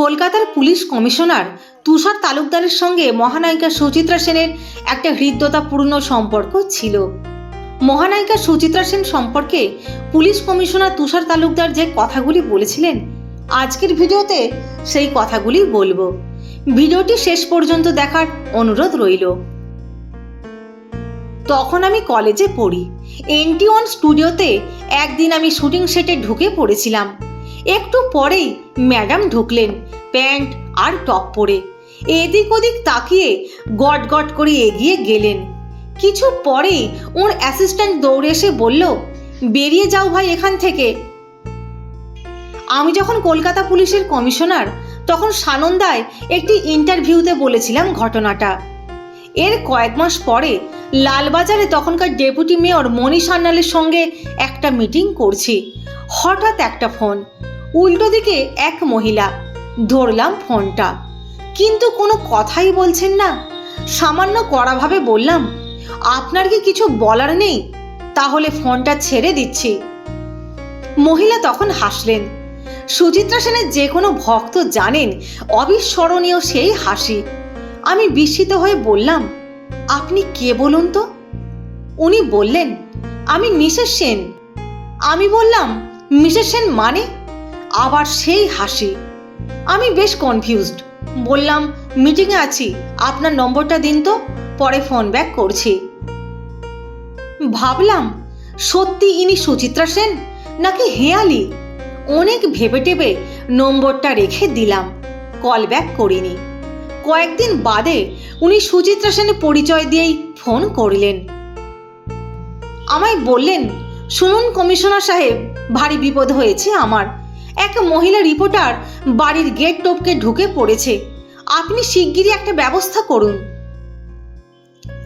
কলকাতার police commissioner তুষার তালুকদারের সঙ্গে মহানায়িকা সুচিত্রা সেনের একটা হৃদ্যতাপূর্ণ সম্পর্ক ছিল। মহানায়িকা সুচিত্রা সেন সম্পর্কে পুলিশ কমিশনার তুষার তালুকদার যে কথাগুলি বলেছিলেন, আজকের ভিডিওতে সেই কথাগুলি বলব। ভিডিওটি শেষ পর্যন্ত দেখার অনুরোধ রইল। তখন আমি কলেজে পড়ি। এনটি ওয়ান স্টুডিওতে একদিন আমি শুটিং সেটে ঢুকে পড়েছিলাম। একটু পরেই ম্যাডাম ঢুকলেন, প্যান্ট আর টপ পরে। এদিক ওদিক তাকিয়ে গট গট করে এগিয়ে গেলেন। কিছু পরেই ওর অ্যাসিস্ট্যান্ট দৌড়ে এসে বলল, বেরিয়ে যাও ভাই এখান থেকে। আমি যখন কলকাতা পুলিশের কমিশনার, তখন সানন্দায় একটি ইন্টারভিউতে বলেছিলাম ঘটনাটা। এর কয়েক মাস পরে লালবাজারে তখনকার ডেপুটি মেয়র মণি সান্যালের সঙ্গে একটা মিটিং করছি। হঠাৎ একটা ফোন উল্টো দিকে এক মহিলা। ধরলাম ফোনটা। কিন্তু কোনো কথাই বলছেন না। সামান্য কড়াভাবে বললাম, আপনার কি কিছু বলার নেই? তাহলে ফোনটা ছেড়ে দিচ্ছি। মহিলা তখন হাসলেন। সুচিত্রা সেনের যে কোনো ভক্ত জানেন, অবিস্মরণীয় সেই হাসি। আমি বিস্মিত হয়ে বললাম, আপনি কে বলুন তো? উনি বললেন, আমি মিসেস সেন। আমি বললাম, মিসেস সেন মানে? আবার সেই হাসি। আমি বেশ কনফিউজড বললাম মিটিংয়ে আছি, আপনার নম্বরটা দিন তো, পরে ফোন ব্যাক করছি। ভাবলাম, সত্যি ইনি সুচিত্রা সেন? নাকি হেয়ালি? অনেক ভেবে টেবে নম্বরটা রেখে দিলাম কল ব্যাক করিনি। কয়েকদিন বাদে উনি সুচিত্রা সেনের পরিচয় দিয়েই ফোন করলেন। আমায় বললেন, শুনুন কমিশনার সাহেব, ভারী বিপদ হয়েছে আমার। এক মহিলা রিপোর্টার বাড়ির গেট টপকে ঢুকে পড়েছে। আপনি শিগগিরই একটা ব্যবস্থা করুন।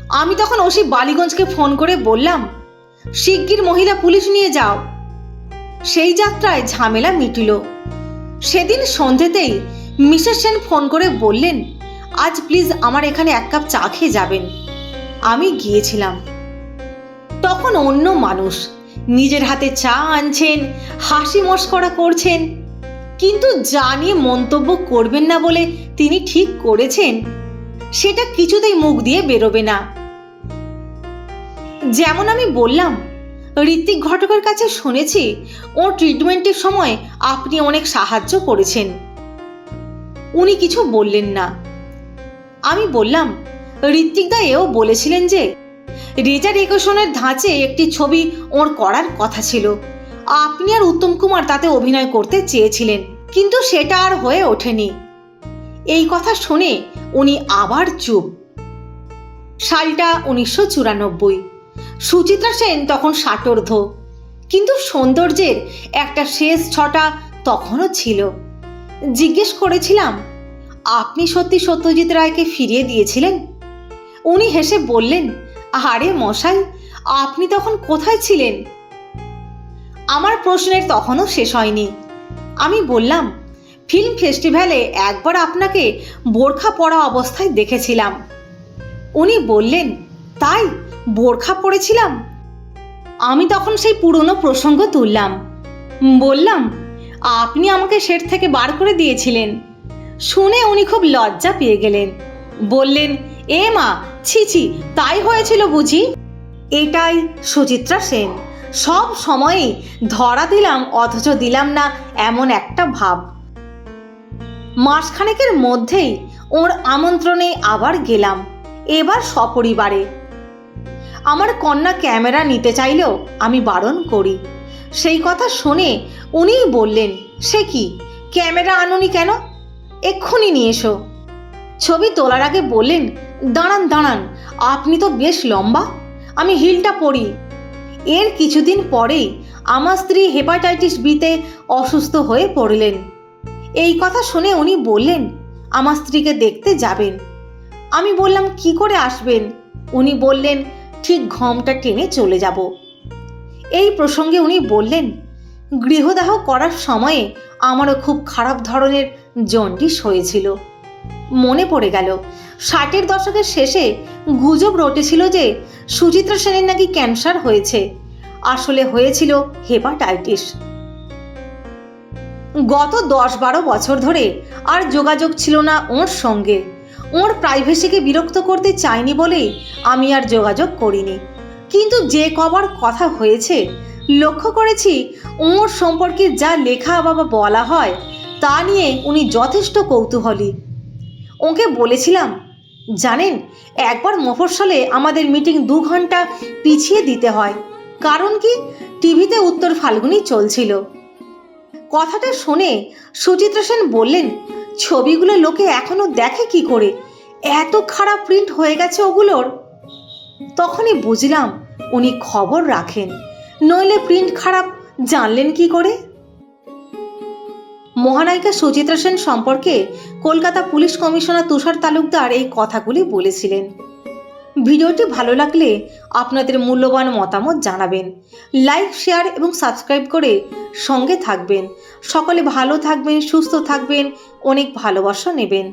আমি তখন ওসি বালিগঞ্জকে ফোন করে বললাম, শিগগির মহিলা পুলিশ নিয়ে যাও। সেই যাত্রায় ঝামেলা মিটিল। সেদিন সন্ধেতেই মিসেস সেন ফোন করে বললেন, আজ প্লিজ আমার এখানে এক কাপ চা খেয়ে যাবেন। আমি গিয়েছিলাম। তখন অন্য মানুষ নিজের হাতে চা আনছেন, হাসি মস্করা করছেন, কিন্তু যা নিয়ে মন্তব্য করবেন না বলে তিনি ঠিক করেছেন, সেটা কিছুতেই মুখ দিয়ে বেরোবে না। যেমন আমি বললাম, ঋত্বিক ঘটকের কাছে শুনেছি ওর ট্রিটমেন্টের সময় আপনি অনেক সাহায্য করেছেন। উনি কিছু বললেন না। আমি বললাম ঋত্বিকদা এও বলেছিলেন যে রেজার একুশনের ধাঁচে একটি ছবি ওর করার কথা ছিল। আপনি আর উত্তম কুমার তাতে অভিনয় করতে চেয়েছিলেন, কিন্তু সেটা আর হয়ে ওঠেনি। এই কথা শুনে উনি আবার চুপ। সালটা উনিশশো চুরানব্বই। সুচিত্রা সেন তখন ষাটোর্ধ। কিন্তু সৌন্দর্যের একটা শেষ ছটা তখনও ছিল। জিজ্ঞেস করেছিলাম, আপনি সত্যি সত্যজিৎ রায়কে ফিরিয়ে দিয়েছিলেন? উনি হেসে বললেন আরে মশাই, আপনি তখন কোথায় ছিলেন? আমার প্রশ্নের তখনও শেষ হয়নি। আমি বললাম, ফিল্ম ফেস্টিভ্যালে একবার আপনাকে বোরখা পরা অবস্থায় দেখেছিলাম। উনি বললেন, তাই, বোরখা পরেছিলাম? আমি তখন সেই পুরনো প্রসঙ্গ তুললাম। বললাম, আপনি আমাকে সেট থেকে বার করে দিয়েছিলেন। শুনে উনি খুব লজ্জা পেয়ে গেলেন। বললেন এ মা, ছি ছি, তাই হয়েছিল বুঝি? এটাই সুচিত্রা সেন। সব সময়েই ধরা দিলাম, অথচ দিলাম না এমন একটা ভাব। মাসখানেকের মধ্যেই ওর আমন্ত্রণে আবার গেলাম, এবার সপরিবারে। আমার কন্যা ক্যামেরা নিতে চাইলেও আমি বারণ করি। সেই কথা শুনে উনিই বললেন, সে কি? ক্যামেরা আনুনি কেন? এক্ষুনি নিয়ে এসো। ছবি তোলার আগে বললেন দাঁড়ান দাঁড়ান। আপনি তো বেশ লম্বা। আমি হিলটা পড়ি এর কিছুদিন পরেই আমার স্ত্রী হেপাটাইটিস বিতে অসুস্থ হয়ে পড়লেন। এই কথা শুনে উনি বললেন, আমার স্ত্রীকে দেখতে যাবেন। আমি বললাম, কি করে আসবেন? উনি বললেন, ঠিক ঘমটা টেনে চলে যাব। এই প্রসঙ্গে উনি বললেন, গৃহদাহ করার সময়ে আমারও খুব খারাপ ধরনের জন্ডিস হয়েছিল। মনে পড়ে গেল। ষাটের দশকের শেষে গুজব রটেছিল যে সুচিত্রা সেনের নাকি ক্যান্সার হয়েছে। আসলে হয়েছিল হেপাটাইটিস। গত দশ বারো বছর ধরে আর যোগাযোগ ছিল না ওর সঙ্গে। ওর প্রাইভেসিকে বিরক্ত করতে চাইনি বলেই আমি আর যোগাযোগ করিনি। কিন্তু যে কবার কথা হয়েছে, লক্ষ্য করেছি ওর সম্পর্কে যা লেখা বা বলা হয়, তা নিয়ে উনি যথেষ্ট কৌতূহলী। ওকে বলেছিলাম, জানেন, একবার মফস্বলে আমাদের মিটিং দু ঘণ্টা পিছিয়ে দিতে হয়। কারণ কি? টিভিতে উত্তর ফাল্গুনি চলছিল। কথাটা শুনে সুচিত্রা সেন বললেন, ছবিগুলো লোকে এখনও দেখে কি করে? এত খারাপ প্রিন্ট হয়ে গেছে ওগুলোর? তখনই বুঝলাম উনি খবর রাখেন। নইলে প্রিন্ট খারাপ জানলেন কি করে? মহানায়িকা সুচিত্রা সেন সম্পর্কে কলকাতা পুলিশ কমিশনার তুষার তালুকদার এই কথাগুলি বলেছিলেন। ভিডিওটি ভালো লাগলে আপনাদের মূল্যবান মতামত জানাবেন। লাইক, শেয়ার এবং সাবস্ক্রাইব করে সঙ্গে থাকবেন। সকলে ভালো থাকবেন, সুস্থ থাকবেন, অনেক ভালোবাসা নেবেন।